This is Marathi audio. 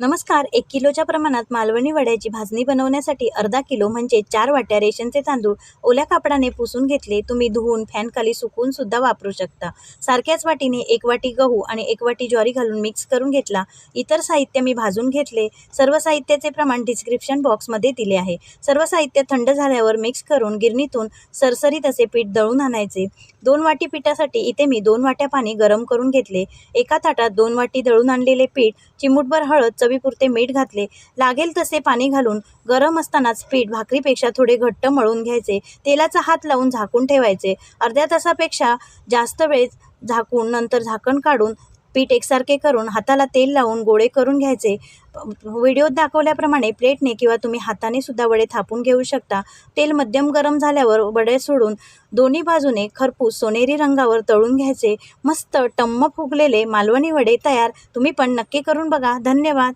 नमस्कार एक किलोच्या प्रमाणात मालवणी वड्याची भाजणी बनवण्यासाठी अर्धा किलो म्हणजे चार वाट्या रेशनचे तांदूळ ओल्या कापडाने पुसून घेतले. तुम्ही धुवून फॅनखाली सुकवून सुद्धा वापरू शकता. सारख्याच वाटीने एक वाटी गहू आणि एक वाटी ज्वारी घालून मिक्स करून घेतला. इतर साहित्य मी भाजून घेतले. सर्व साहित्याचे प्रमाण डिस्क्रिप्शन बॉक्समध्ये दिले आहे. सर्व साहित्य थंड झाल्यावर मिक्स करून गिरणीतून सरसरीत असे पीठ दळून आणायचे. दोन वाटी पिठासाठी इथे मी दोन वाट्या पाणी गरम करून घेतले. एका ताटात दोन वाटी दळून आणलेले पीठ चिमूटभर हळद चवीपुरते मीठ घातले लागेल तसे पाणी घालून गरम असतानाच पीठ भाकरीपेक्षा थोडे घट्ट मळून घ्यायचे. तेलाचा हात लावून झाकून ठेवायचे. अर्ध्या तासापेक्षा जास्त वेळ झाकून नंतर झाकण काढून पीठ एकसारखे करून हाताला तेल लावून गोळे करून घ्यायचे. व्हिडिओत दाखवल्याप्रमाणे प्लेटने किंवा तुम्ही हाताने सुद्धा वडे थापून घेऊ शकता. तेल मध्यम गरम झाल्यावर वडे सोडून दोन्ही बाजूने खरपूस सोनेरी रंगावर तळून घ्यायचे. मस्त टम्म फुगलेले मालवणी वडे तयार. तुम्ही पण नक्की करून बघा. धन्यवाद.